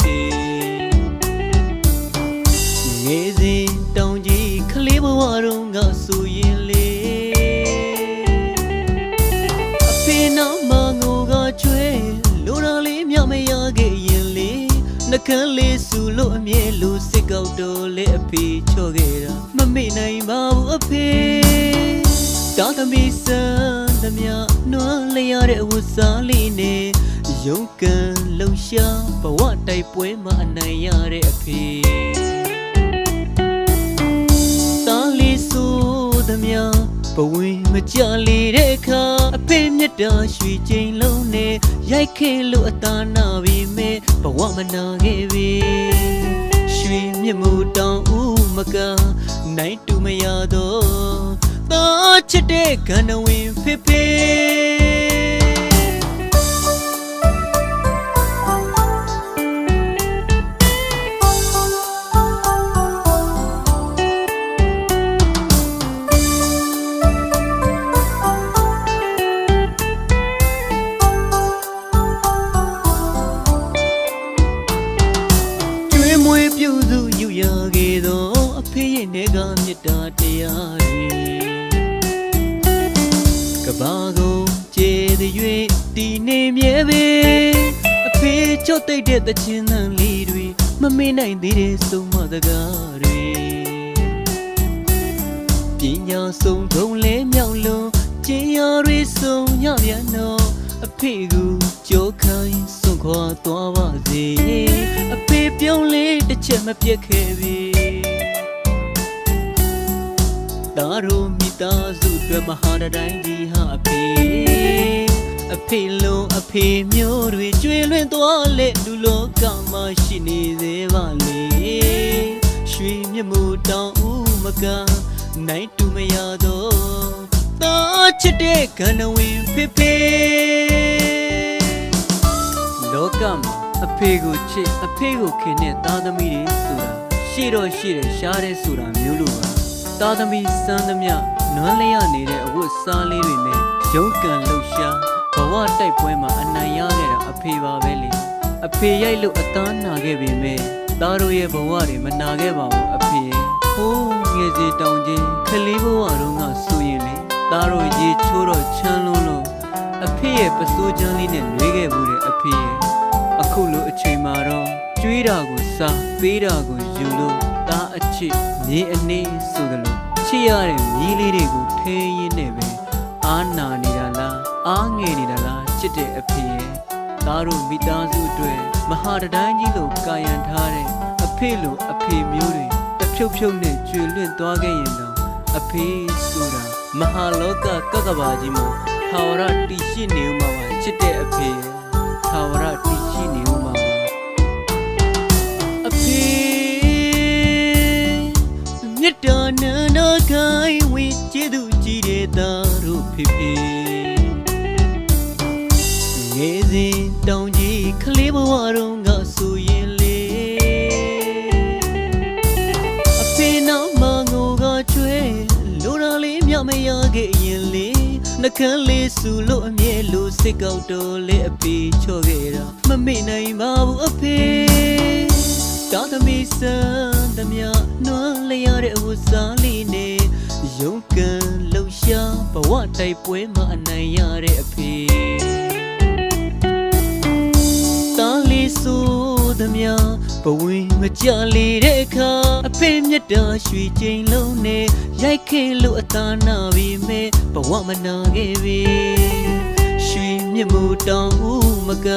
ပြီငယ်စဉ်တောင်ကြီးခလေးဘဝတုန်းကဆိုရင်လေအဖေနောက်မှာငိုကချွဲလူတော်လေးမြမရခဲ့ရင်လေနှကန်းလေးစူလို့အမြဲလူစစ်ကောက်တော်လေးအဖေချော့ခဲ့တာမမေ့နိုင်ပါဘူးအဖေတာသမီးစံသမျှနွမ်းလျရတဲ့ဝတ်စားလေးနဲ့ ရုံးကန်လှူရှားဘဝတိုက်ပွဲမှာအနိုင်ရတဲ့အဖေသားလေးဆိုသမျှဘဝင်မကြလေတဲ့အခါအဖေမြတ်တာရွှေချိန်လုံးနဲ့ရိုက်ခဲလို့အသာနာပြီမဲ့ဘဝမနာခဲ့ပြီရွှေမြတ်မှုတောင်ဦးမကနိုင်တူမရတော့သားချစ်တဲ့ကံတော်ဝင်ဖေဖေ ဘာကုန်ကျေသည်၍တည်နေမြဲပေအဖေချော့တိတ်တဲ့သချင်းသံလေးတွေမမေ့နိုင်သေးတဲ့ဆုံးမစကားတွေပညာဆုံးထုံးလဲမြောက်လုံးကျင်ရတွေဆုံးညပြန်တော့အဖေကိုကြောခိုင်းစွန့်ခွာသွားပါစေအဖေပြုံးလေးတစ်ချက်မပြတ်ခဲ့ပြီ တာရိုမိသားစုအတွက်မဟာတတိုင်းကြီးဟာအဖေအဖေလုံးအဖေမျိုးတွေကျွေလွင့်သွားလေလူလောကမှာရှိနေသေးပါလေရွှေမြတ်မှုတောင်ဦးမကနိုင်တူမရတော့တာချစ်တဲ့ကံတော်ဝင်ဖေဖေလောကမှာအဖေကိုချစ်အဖေကိုခင်တဲ့သားသမီးတွေဆိုတာရှိတော့ရှိတယ်ရှားတယ်ဆိုတာမျိုးလိုပါ သားသမီးစမ်းသမျှနွမ်းလျနေတဲ့အဝတ်စားလေးတွေနဲ့ရုန်းကန်လှူရှားဘဝတိုက်ပွဲမှာအနိုင်ရခဲ့တာအဖေပါပဲလေအဖေရိုက်လို့အသားနာခဲ့ပေမဲ့သားတို့ရဲ့ဘဝတွေမနာခဲ့ပါဘူးအဖေရဲ့ဟိုးငယ်စီတောင်ချင်းခလေးဘဝတုန်းကဆိုရင်လေသားတို့ရေချိုးတော့ချမ်းလွန်းလို့အဖေရဲ့ပစိုးချမ်းလေးနဲ့နှွေးခဲ့မှုတဲ့အဖေရဲ့အခုလိုအချိန်မှာတော့ကျွေးတာကိုစားပေးတာကိုယူလို့တားအ ချစ်မြေအနေဆိုသလိုချစ်ရတဲ့မြေးလေးတွေကိုထိန်းရင်းနဲ့ပဲအာနာနေတာလားအာငယ်နေတာလားချစ်တဲ့အဖေရဲ့သားတို့မိသားစုအတွက်မဟာတတိုင်းကြီးလိုကာယံထားတဲ့အဖေလိုအဖေမျိုးတွေတဖြုတ်ဖြုတ်နဲ့ကျွေလွင့်သွားခဲ့ရင်တော့အဖေဆိုတာမဟာလောကကကဘာကြီးမှာထာဝရတည်ရှိနေဦးမှာပါချစ်တဲ့အဖေထာဝရတည်ရှိနေ ကျေသူကြည်တဲ့သားတို့ဖေဖေငယ်စဉ်တောင်ကြီးခလေးဘဝတုန်းကဆိုရင်လေအဖေနောက်မငိုကချွေလိုရာလေးမြမရခဲ့ရင်လေနှကန်းလေးဆူလို့အမြဲလို့စစ်ကောက်တော့လေအပေချော့ခဲ့တာမမေ့နိုင်ပါဘူးအဖေတာသမီစံသမျှနွမ်းလျရတဲ့အဝတ်စားလေးနဲ့ ရုံးကန်လှူရှားဘဝတိုက်ပွဲမှာအနိုင်ရတဲ့အဖေတာလေးဆိုသမျှဘဝင်မကြလေတဲ့အခါအဖေမြတ်တာရွှေချိန်လုံးနဲ့ရိုက်ခဲလို့အသာနာပြီမဲ့ဘဝမနာခဲ့ပြီရွှေမြတ်မှုတောင်ဦးမက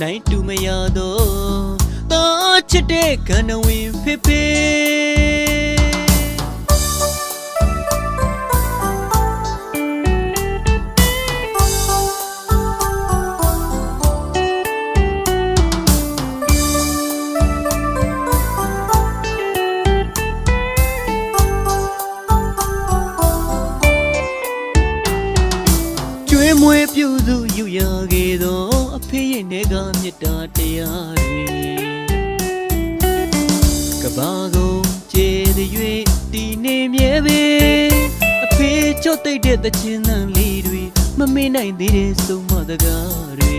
နိုင်တူမရတော့တာချစ်တဲ့ကံတော်ဝင်ဖေဖေ ဘာကုန်ကျေသည်၍တည်နေမြဲပေအဖေချော့တိတ်တဲ့သချင်းသံလေးတွေမမေ့နိုင်သေးတဲ့ဆုံးမစကားတွေ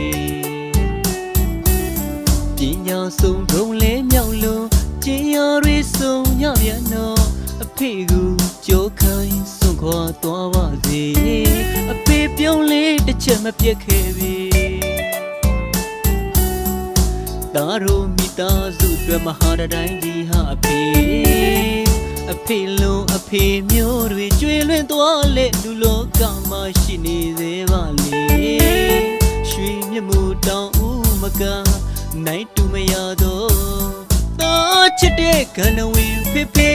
ပညာဆုံးထုံးလဲမြောက်လို့ကျင်ရတွေဆုံးညပြန်တော့အဖေကိုကြောခိုင်းစွန့်ခွာသွားပါစေအဖေပြုံးလေးတစ်ချက်မပြတ်ခဲ့ပြီတာရိုမိသားစုအတွက်မဟာတတိုင်းကြီးဟာအဖေ အဖေလုံးအဖေမျိုးတွေကျွေလွင့်သွားလေလူလောကမှာရှိနေသေးပါလေရွှေမြတ်မှုတောင်ဦးမကနိုင်တူမရတော့တော့ချစ်တဲ့ကနဝီဖေဖေ